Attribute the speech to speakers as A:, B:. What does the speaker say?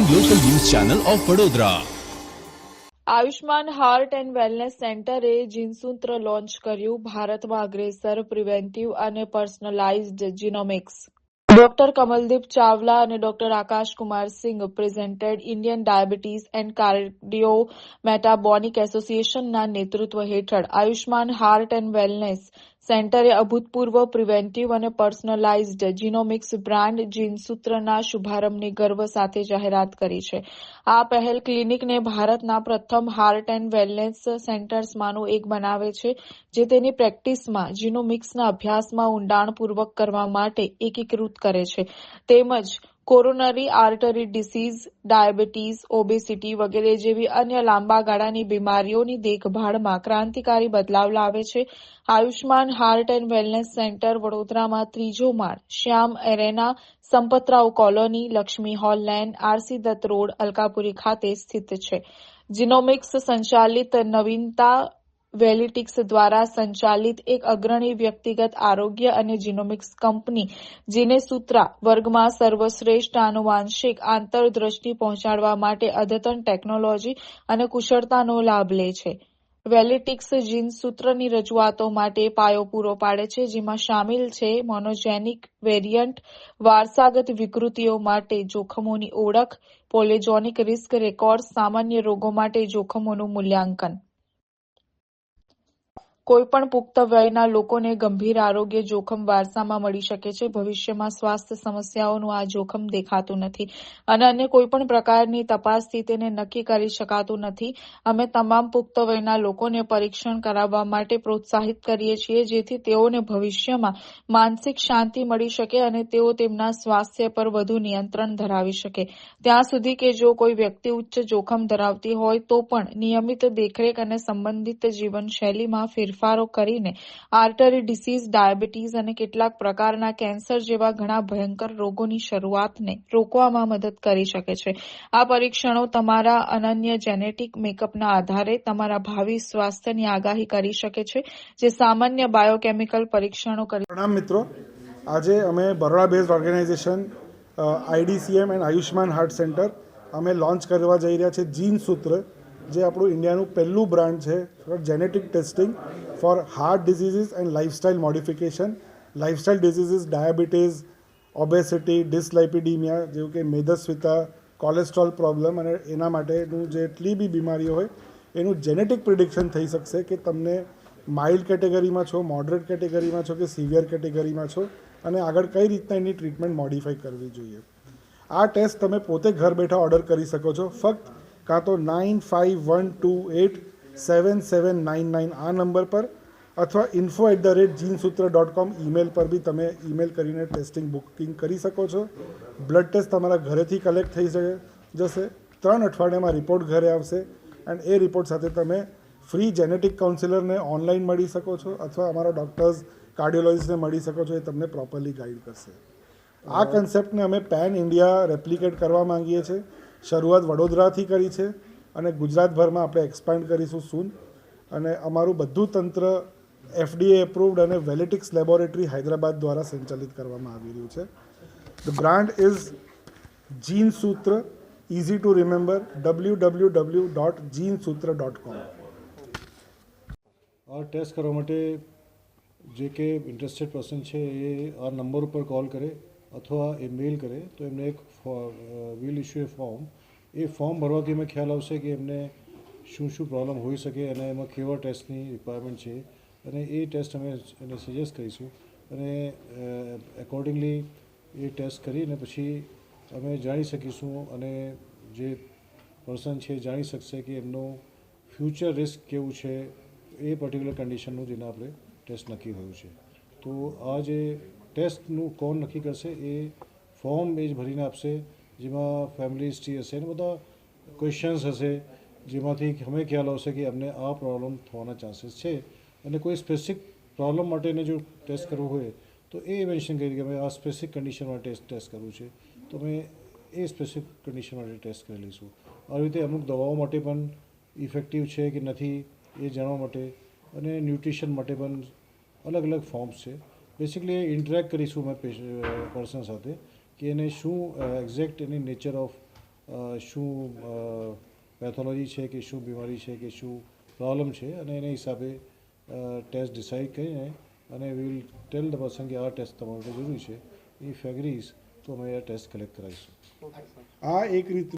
A: Channel of Vadodara
B: Ayushman heart and wellness સેન્ટરે Genesutra launch કર્યું ભારતમાં અગ્રેસર, પ્રિવેન્ટિવ અને personalised genomics. Doctor Kamaldeep Chawla અને doctor Akash Singh presented Indian diabetes and cardio metabolic એસોસિએશનના નેતૃત્વ હેઠળ આયુષ્માન હાર્ટ એન્ડ વેલનેસ સેન્ટરે અભૂતપૂર્વ પ્રિવેન્ટિવ અને પર્સનલાઇઝ્ડ જીનોમિક્સ બ્રાન્ડ જીનસૂત્રના શુભારંભની ગર્વ સાથે જાહેરાત કરી છે. આ પહેલ ક્લિનિકને ભારતના પ્રથમ હાર્ટ એન્ડ વેલનેસ સેન્ટર્સમાંનું એક બનાવે છે, જે તેની પ્રેક્ટિસમાં જીનોમિક્સના અભ્યાસમાં ઊંડાણપૂર્વક કરવા માટે એકીકૃત કરે છે. તેમજ coronary artery disease, diabetes, obesity વગેરે જેવી અન્ય લાંબા ગાળાની બીમારીઓની દેખભાળમાં ક્રાંતિકારી બદલાવ લાવે છે. Ayushman heart and wellness centre વડોદરામાં ત્રીજો માળ. Shyam arena, Sampatrao colony, Lakshmi hall lane, RC Dutt road, Alkapuri ખાતે સ્થિત છે. જીનોમિક્સ સંચાલિત નવીનતા વેલિટિક્સ દ્વારા સંચાલિત એક અગ્રણી વ્યક્તિગત આરોગ્ય અને જીનોમિક્સ કંપની જીનેસૂત્રા વર્ગમાં સર્વશ્રેષ્ઠ આનુવાંશિક આંતરદ્રષ્ટિ પહોંચાડવા માટે અદ્યતન ટેકનોલોજી અને કુશળતાનો લાભ લે છે. વેલિટિક્સ જીનસૂત્રની રજૂઆતો માટે પાયો પૂરો પાડે છે, જેમાં સામેલ છે મોનોજેનિક વેરિયન્ટ, વારસાગત વિકૃતિઓ માટે જોખમોની ઓળખ, પોલેજોનિક રિસ્ક રેકોર્ડ, સામાન્ય રોગો માટે જોખમોનું મૂલ્યાંકન. કોઈપણ પુખ્ત વયના લોકોને ગંભીર આરોગ્ય જોખમ વારસામાં મળી શકે છે. ભવિષ્યમાં સ્વાસ્થ્ય સમસ્યાઓનું આ જોખમ દેખાતું નથી અને અન્ય કોઈપણ પ્રકારની તપાસથી તેને નક્કી કરી શકાતું નથી. અમે તમામ પુખ્ત વયના લોકોને પરીક્ષણ કરાવવા માટે પ્રોત્સાહિત કરીએ છીએ, જેથી તેઓને ભવિષ્યમાં માનસિક શાંતિ મળી શકે અને તેઓ તેમના સ્વાસ્થ્ય પર વધુ નિયંત્રણ ધરાવી શકે. ત્યાં સુધી કે જો કોઈ વ્યક્તિ ઉચ્ચ જોખમ ધરાવતી હોય, તો પણ નિયમિત દેખરેખ અને સંબંધિત જીવનશૈલીમાં ફેરફારો કરીને આર્ટરી ડિસીઝ, ડાયાબિટીસ અને કેટલાક પ્રકારના કેન્સર જેવા ઘણા ભયંકર રોગોની શરૂઆતને રોકવામાં મદદ કરી શકે છે. આ પરીક્ષણો તમારા અનન્ય જેનેટિક મેકઅપના આધારે તમારા ભાવિ સ્વાસ્થ્યની આગાહી કરી શકે છે, જે સામાન્ય બાયોકેમિકલ પરીક્ષણો કરી
C: મિત્રો. આજે અમે Baroda base organisation IDCM and Ayushman heart centre અમે લોન્ચ કરવા જઈ રહ્યા છે જીન સૂત્ર. જે આપણું ઇન્ડિયાનું પહેલું બ્રાન્ડ છે genetic testing for heart diseases and lifestyle modification lifestyle diseases diabetes obesity dyslipidemia જેવું કે મેદસ્વિતા કોલેસ્ટ્રોલ પ્રોબ્લેમ અને એના માટેનું જેટલી બી બીમારીઓ હોય, એનું જેનેટિક પ્રિડિક્શન થઈ શકશે કે તમને માઇલ્ડ કેટેગરીમાં છો મોડરેટ કેટેગરીમાં છો કે સિવિયર કેટેગરીમાં છો અને આગળ કઈ રીતના એની ટ્રીટમેન્ટ મોડિફાઈ કરવી જોઈએ. આ ટેસ્ટ તમે પોતે ઘર બેઠા ઓર્ડર કરી શકો છો. ફક્ત કાં તો nine five one two eight seven seven nine nine આ નંબર પર અથવા info at the rate Genesutra dot com email પર બી તમે ઈમેલ કરીને ટેસ્ટિંગ બુકિંગ કરી શકો છો. બ્લડ ટેસ્ટ તમારા ઘરેથી કલેક્ટ થઈ શકે જશે. ત્રણ અઠવાડિયામાં રિપોર્ટ ઘરે આવશે એન્ડ એ રિપોર્ટ સાથે તમે ફ્રી જેનેટિક કાઉન્સિલરને ઓનલાઈન મળી શકો છો અથવા અમારા ડૉક્ટર્સ કાર્ડિયોલોજીસ્ટને મળી શકો છો એ તમને પ્રોપરલી ગાઈડ કરશે. આ કન્સેપ્ટને અમે પેન ઇન્ડિયા રેપ્લિકેટ કરવા માંગીએ છીએ. શરૂઆત વડોદરાથી કરી છે અને ગુજરાતભરમાં આપણે એક્સપાન્ડ કરીશું સૂન અને અમારું બધું તંત્ર એફડીએ એપ્રુવડ અને વેલેટિક્સ લેબોરેટરી હૈદરાબાદ દ્વારા સંચાલિત કરવામાં આવી રહ્યું છે. The brand is Jeen Sutra easy to remember W W W dot Jeen Sutra dot com
D: આ ટેસ્ટ કરવા માટે જે કે ઇન્ટરેસ્ટેડ પર્સન છે એ આ નંબર ઉપર કોલ કરે. અથવા એ મેલ કરે, તો એમને એક વિલ ઇસ્યુ એ ફોર્મ. એ ફોર્મ ભરવાથી એમને ખ્યાલ આવશે કે એમને શું શું પ્રોબ્લેમ હોઈ શકે અને એમાં કેવા ટેસ્ટની રિક્વાયરમેન્ટ છે. અને એ ટેસ્ટ અમે એને સજેસ્ટ કરીશું. અને એકોર્ડિંગલી એ ટેસ્ટ કરીને પછી અમે જાણી શકીશું અને જે પર્સન છે જાણી શકશે કે એમનું ફ્યુચર રિસ્ક કેવું છે. એ પર્ટિક્યુલર કન્ડિશનનું જેને આપણે ટેસ્ટ નક્કી થયું છે. તો આ જે ટેસ્ટનું કોણ નક્કી કરશે એ ફોર્મ એ જ ભરીને આપશે, જેમાં ફેમિલી હિસ્ટ્રી હશે અને બધા ક્વેશ્ચન્સ હશે, જેમાંથી અમે ખ્યાલ આવશે કે અમને આ પ્રોબ્લેમ થવાના ચાન્સીસ છે. અને કોઈ સ્પેસિફિક પ્રોબ્લેમ માટેને જો ટેસ્ટ કરવો હોય, તો એ મેન્શન કરી કે અમે આ સ્પેસિફિક કન્ડિશન માટે ટેસ્ટ કરવું છે. તો અમે એ સ્પેસિફિક કન્ડિશન માટે ટેસ્ટ કરી લઈશું. આવી રીતે અમુક દવાઓ માટે પણ ઇફેક્ટિવ છે કે નથી એ જાણવા માટે, અને ન્યુટ્રિશન માટે પણ અલગ અલગ ફોર્મ્સ છે. બેસિકલી ઇન્ટરેક્ટ કરીશું અમે પર્સન સાથે કે એને શું એક્ઝેક્ટ એની નેચર ઓફ શું પેથોલોજી છે કે શું બીમારી છે કે શું પ્રોબ્લેમ છે અને એના હિસાબે ટેસ્ટ ડિસાઇડ કરીને અને વિલ ટેલ ધ પર્સન કે આ ટેસ્ટ તમારા માટે જરૂરી છે. ઇફ એગ્રીઝ તો અમે આ ટેસ્ટ કલેક્ટ કરાવીશું.
C: આ એક રીત